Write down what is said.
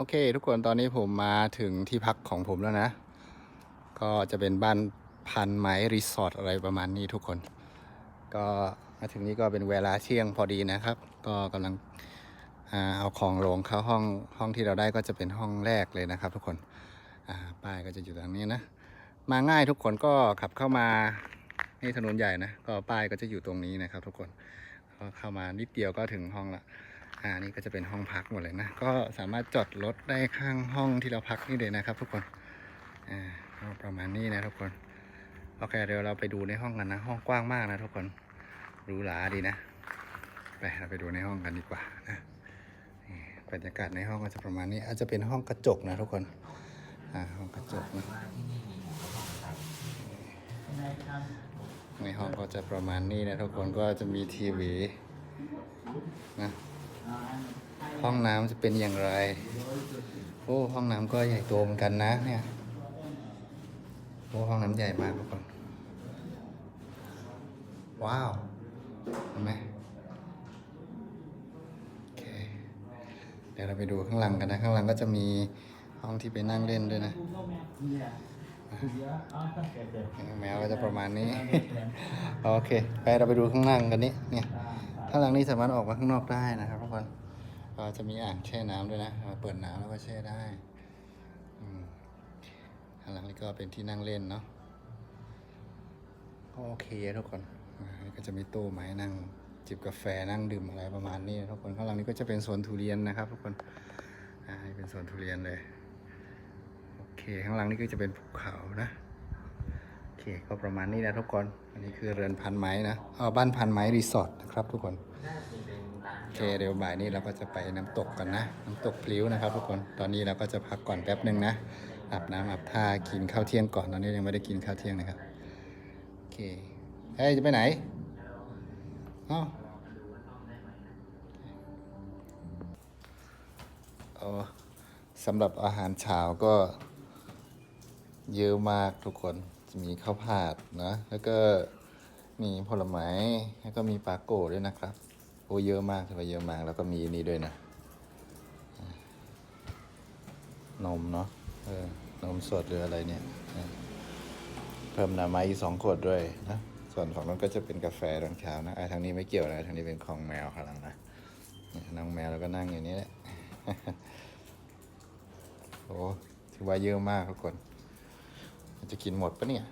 โอเค ทุกคนตอนนี้ผมมาถึงที่พักของผมแล้วนะ ก็จะเป็นบ้านพันไม้รีสอร์ทอะไรประมาณนี้ทุกคน ก็มาถึงนี้ก็เป็นเวลาเที่ยงพอดีนะครับ ก็กำลังอเอาของลงเข้าห้องห้องที่เราได้ก็จะเป็นห้องแรกเลยนะครับ ทุกคนป้ายก็จะอยู่ตรงนี้นะ มาง่ายทุกคนก็ขับเข้ามานี่ถนนใหญ่นะ ก็ป้ายก็จะอยู่ตรงนี้นะครับ ทุกคนก็เข้ามานิดเดียวก็ถึงห้องละ อ่านี่ก็จะเป็นห้องพักหมดเลยนะ ก็สามารถจอดรถได้ข้างห้องที่เราพักนี่เลยนะครับ ทุกคน อ่าประมาณนี้นะทุกคน โอเคเดี๋ยวเราไปดูในห้องกันนะ ห้องกว้างมากนะทุกคน หรูหราดีนะ ไปเราไปดูในห้องกันดีกว่านะบรรยากาศในห้องก็จะประมาณนี้อาจจะเป็นห้องกระจกนะทุกคน อ่าห้องกระจกนะในห้องก็จะประมาณนี้นะทุกคนก็จะมีทีวีนะ ห้องน้ำจะเป็นอย่างไร โอ้ ห้องน้ำก็ใหญ่โตเหมือนกันนะเนี่ย โอ้ ห้องน้ำใหญ่มากทุกคน ว้าว เห็นไหมโอเค เดี๋ยวเราไปดูข้างหลังกันนะ ข้างหลังก็จะมีห้องที่ไปนั่งเล่นด้วยนะ แมวก็จะประมาณนี้ โอเค ไปเราไปดูข้างล่างกันนี้เนี่ย ข้างหลังนี้สามารถออกมาข้างนอกได้นะครับทุกคน ก็จะมีอ่างแช่น้ำด้วยนะเปิดน้ำแล้วก็แช่ได้อืมข้างหลังนี้ก็เป็นที่นั่งเล่นเนาะก็โอเคทุกคนก็จะมีตู้ไม้นั่งจิบกาแฟนั่งดื่มอะไรประมาณนี้ทุกคนข้างหลังนี้ก็จะเป็นสวนทุเรียนนะครับ ทุกคนอ่าเป็นสวนทุเรียนเลยโอเคข้างหลังนี่ก็จะเป็นภูเขานะโอเคก็ประมาณนี้นะทุกคน อันนี้คือเรือนพันไม้นะเออบ้านพันไม้รีสอร์ทนะครับทุกคน อเคเดี๋ยวบ่ายนี้เราก็จะไปน้ำตกกันนะ น้ำตกพลิ้วนะครับทุกคนตอนนี้เราก็จะพักก่อนแป๊บหนึ่งนะอาบน้ำอาบท่ากินข้าวเที่ยงก่อนตอนนี้ยังไม่ได้กินข้าวเที่ยงนะครับโอเคเฮ้ยจะไปไหนอ๋อเอสำหรับอาหารเช้าก็เยอะมากทุกคนจะมีข้าวผัดนะแล้วก็มีผลไม้แล้วก็มีปลาโกด้วยนะครับ โอ้เยอะมากถือว่าเยอะมากแล้วก็มีนี่ด้วยนะ นมเนาะเออนมสดหรืออะไรเนี่ยเออเพิ่มน้ำมาอีกสองขวดด้วยนะ ส่วนของนั้นก็จะเป็นกาแฟตอนเช้านะไอ้ทางนี้ไม่เกี่ยวนะทางนี้เป็นของแมวข้างหลังนะนี่น้องแมวแล้วก็นั่งอย่างนี้แหละโอ้ถือว่าเยอะมากทุกคน จะกินหมดปะเนี่ย